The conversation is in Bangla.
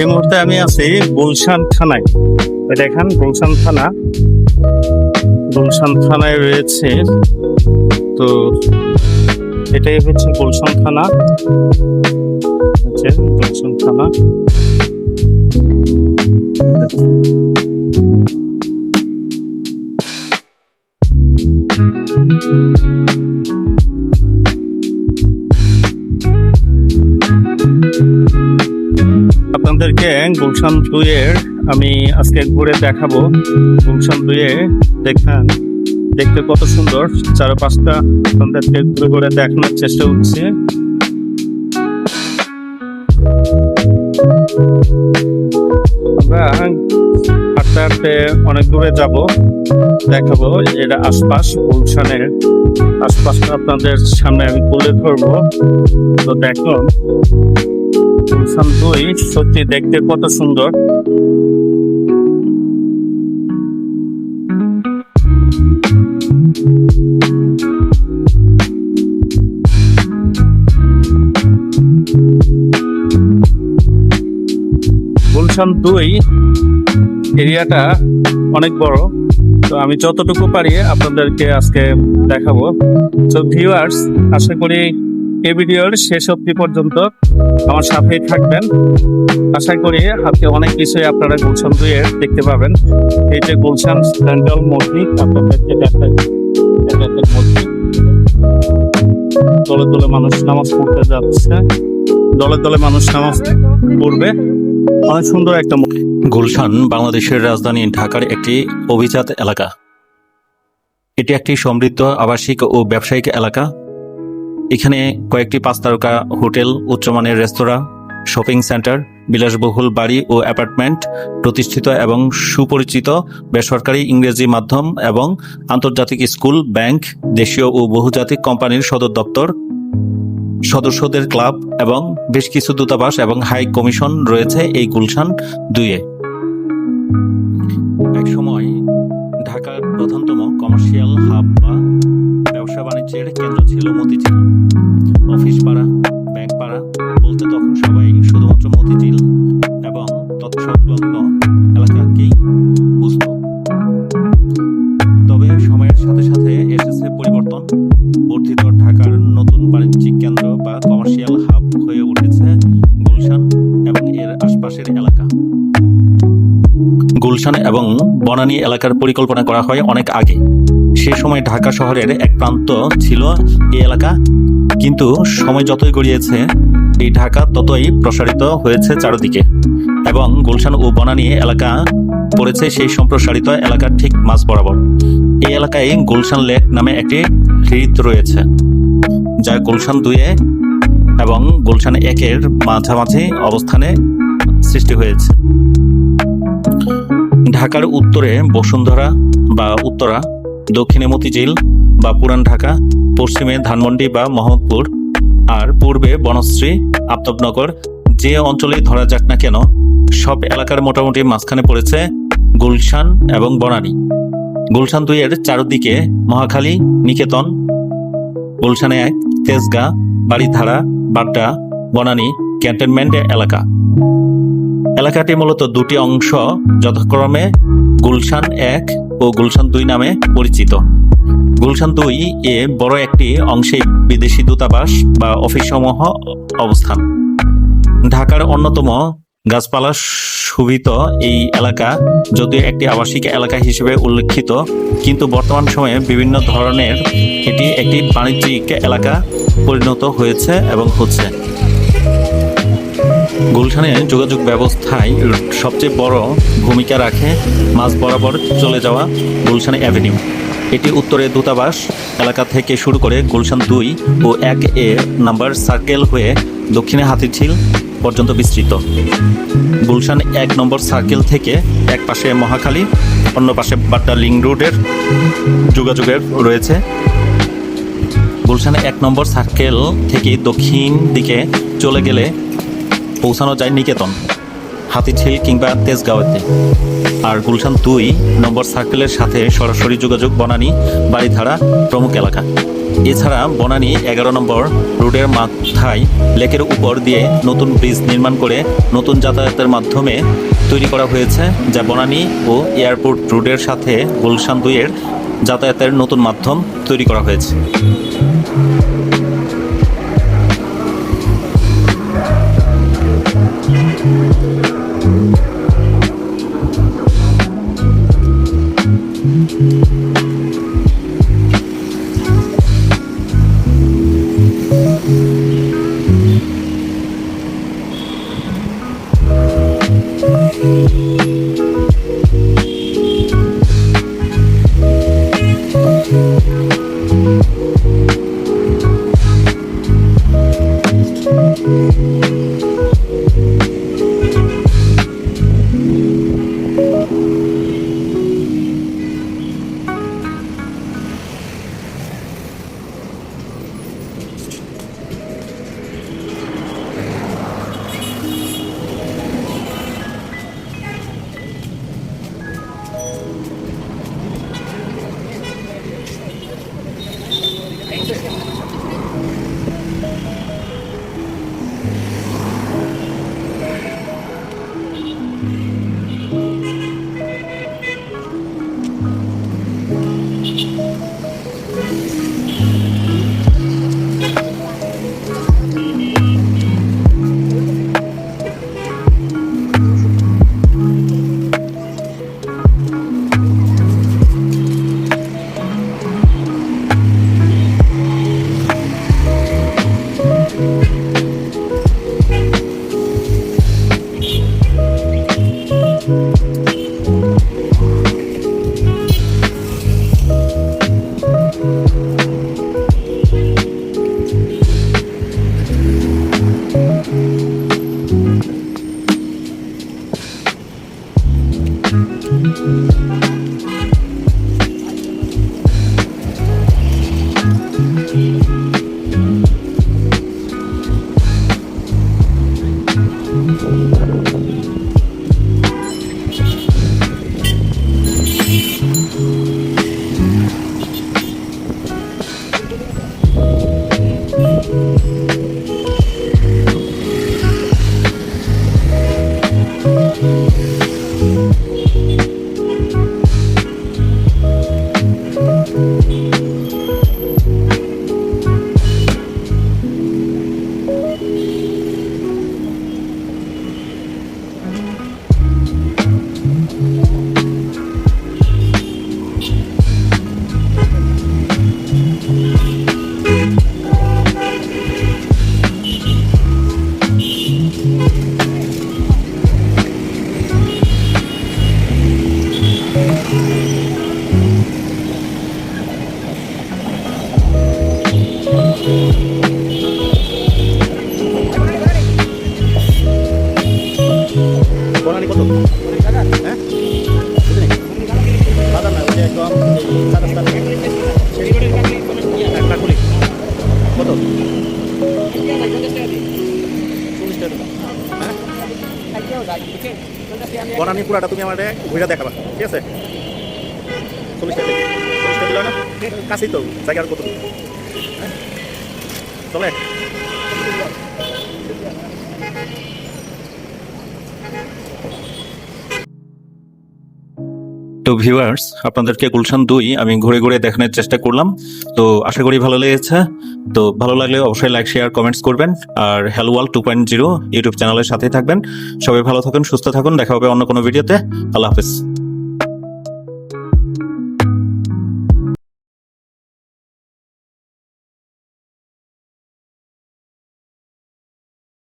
এই মুহূর্তে আমি আছি গুলশান থানায়। দেখেন, গুলশান থানা। গুলশান থানায় রয়েছে, তো এটাই হচ্ছে গুলশান থানা। হচ্ছে গুলশান থানা। আপনাদেরকে গুলশান দুইয়ের আমি আজকে ঘুরে দেখাবো। গুলশান দুইয়ে দেখেন, দেখতে কত সুন্দর। চারপাশটা আপনাদেরকে ঘুরে ঘুরে দেখানোর চেষ্টা করছি। আমরা হাঁটতে হাঁটতে অনেক দূরে যাব, দেখাবো এটা আশপাশ গুলশানের। আশপাশটা আপনাদের সামনে আমি তুলে ধরবো। তো দেখুন গুলশান দুই সত্যি দেখতে কত সুন্দর। গুলশান দুই এরিয়াটা অনেক বড়, তো আমি যতটুকু পারি আপনাদেরকে আজকে দেখাবো। তো ভিউয়ার্স আশা করি এই ভিডিওর শেষ অবধি পর্যন্ত আমার সাথেই থাকবেন। আশা করি আজকে অনেক কিছুই আপনারা গুলশান দুইয়ে দেখতে পাবেন। এই যে গুলশান সেন্ট্রাল মসজিদ একটা মসজিদ। দলে দলে মানুষ নামাজ পড়তে যাচ্ছে। দলে দলে মানুষ নামাজ পড়বে। অনেক সুন্দর একটা। গুলশান বাংলাদেশের রাজধানী ঢাকার একটি অভিজাত এলাকা। এটি একটি সমৃদ্ধ আবাসিক ও ব্যবসায়িক এলাকা। এখানে কয়েকটি পাঁচ তারকা, হোটেল, উচ্চমানের রেস্তোরাঁ, শপিং সেন্টার, বিলাসবহুল বাড়ি ও অ্যাপার্টমেন্ট, প্রতিষ্ঠিত এবং সুপরিচিত বেসরকারি ইংরেজি মাধ্যম এবং আন্তর্জাতিক স্কুল, ব্যাংক, দেশীয় ও বহুজাতিক কোম্পানির সদর দপ্তর, সদস্যদের ক্লাব এবং বেশ কিছু দূতাবাস এবং হাই কমিশন রয়েছে এই গুলশান দুইয়ে। এক সময় ঢাকার প্রধানতম কমার্শিয়াল হাব বা ব্যবসা বাণিজ্যের কেন্দ্র ছিল মতিঝিল। অফিস পাড়া, ব্যাংক পাড়া বলতে তখন সবাই শুধুমাত্র মতিঝিল এবং তৎসংলগ্ন এলাকাকেই বুঝত। তবে সময়ের সাথে সাথে এসেছে পরিবর্তন। বর্ধিত ঢাকার নতুন বাণিজ্যিক কেন্দ্র বা কমার্শিয়াল হাব হয়ে উঠেছে গুলশান এবং এর আশপাশের এলাকা। গুলশান এবং বনানী এলাকার পরিকল্পনা করা হয় অনেক আগে। সে সময় ঢাকা শহরের এক প্রান্ত ছিল এই এলাকা। কিন্তু সময় যতই গড়িয়েছে, এই ঢাকা ততই প্রসারিত হয়েছে চারদিকে। এবং গুলশান ও বনানী এলাকা পড়েছে সেই সম্প্রসারিত এলাকার ঠিক মাঝ বরাবর। এই এলাকায় গুলশান লেক নামে একটি হৃদ রয়েছে, যা গুলশান দুয়ে এবং গুলশান একের মাঝামাঝি অবস্থানে সৃষ্টি হয়েছে। ঢাকার উত্তরে বসুন্ধরা বা উত্তরা দক্ষিণে মতিঝিল বা পুরান ঢাকা, পশ্চিমে ধানমন্ডি বা মোহাম্মদপুর, আর পূর্বে বনশ্রী, আফতাবনগর, যে অঞ্চলেই ধরা যাক না কেন, সব এলাকার মোটামুটি মাঝখানে পড়েছে গুলশান এবং বনানী। গুলশান দুইয়ের চারদিকে মহাখালী, নিকেতন, গুলশানে এক তেজগাঁ, বাড়িধারা, বাড্ডা, বনানী, ক্যান্টনমেন্ট এলাকা। এলাকাটি মূলত দুটি অংশ, যথাক্রমে গুলশান এক ও গুলশান দুই নামে পরিচিত। গুলশান দুই এ বড় একটি অংশে বিদেশি দূতাবাস বা অফিসসমূহ অবস্থান। ঢাকার অন্যতম গাছপালা সুবিত এই এলাকা যদিও একটি আবাসিক এলাকা হিসেবে উল্লেখিত, কিন্তু বর্তমান সময়ে বিভিন্ন ধরনের এটি একটি বাণিজ্যিক এলাকা পরিণত হয়েছে এবং হচ্ছে। গুলশানে যোগাযোগ ব্যবস্থায় সবচেয়ে বড় ভূমিকা রাখে মাঝ বরাবর চলে যাওয়া গুলশান অ্যাভিনিউ। এটি উত্তরে দূতাবাস এলাকা থেকে শুরু করে গুলশান দুই ও এক এ নাম্বার সার্কেল হয়ে দক্ষিণে হাতিঝিল পর্যন্ত বিস্তৃত। গুলশান এক নম্বর সার্কেল থেকে এক পাশে মহাখালী, অন্য পাশে বাড্ডা লিং রোডের যোগাযোগের রয়েছে। গুলশানে এক নম্বর সার্কেল থেকে দক্ষিণ দিকে চলে গেলে পৌঁছানো যায় নিকেতন, হাতিঝিল কিংবা তেজগাঁওতে। আর গুলশান দুই নম্বর সার্কেলের সাথে সরাসরি যোগাযোগ বনানী বাড়িধারা প্রমুখ এলাকা। এছাড়া বনানী এগারো নম্বর রোডের মাথায় লেকের উপর দিয়ে নতুন ব্রিজ নির্মাণ করে নতুন যাতায়াতের মাধ্যমে তৈরি করা হয়েছে, যা বনানী ও এয়ারপোর্ট রোডের সাথে গুলশান দুইয়ের যাতায়াতের নতুন মাধ্যম তৈরি করা হয়েছে। কত বনানি পুরাটা তুমি আমার ঘুরে দেখাবা, ঠিক আছে? চল্লিশ টাকা না? কাছেই তো, জায়গা আর কত? হ্যাঁ? চলে। তো ভিউয়ার্স আপনাদেরকে গুলশান দুই আমি ঘুরে ঘুরে দেখানোর চেষ্টা করলাম। তো আশা করি ভালো লেগেছে। তো ভালো লাগলে অবশ্যই লাইক শেয়ার কমেন্টস করবেন। আর hello wall two point zero YouTube চ্যানেলের সাথেই থাকবেন। সবাই ভালো থাকুন, সুস্থ থাকুন। দেখা হবে অন্য কোনো ভিডিওতে আল্লাহ হাফেজ।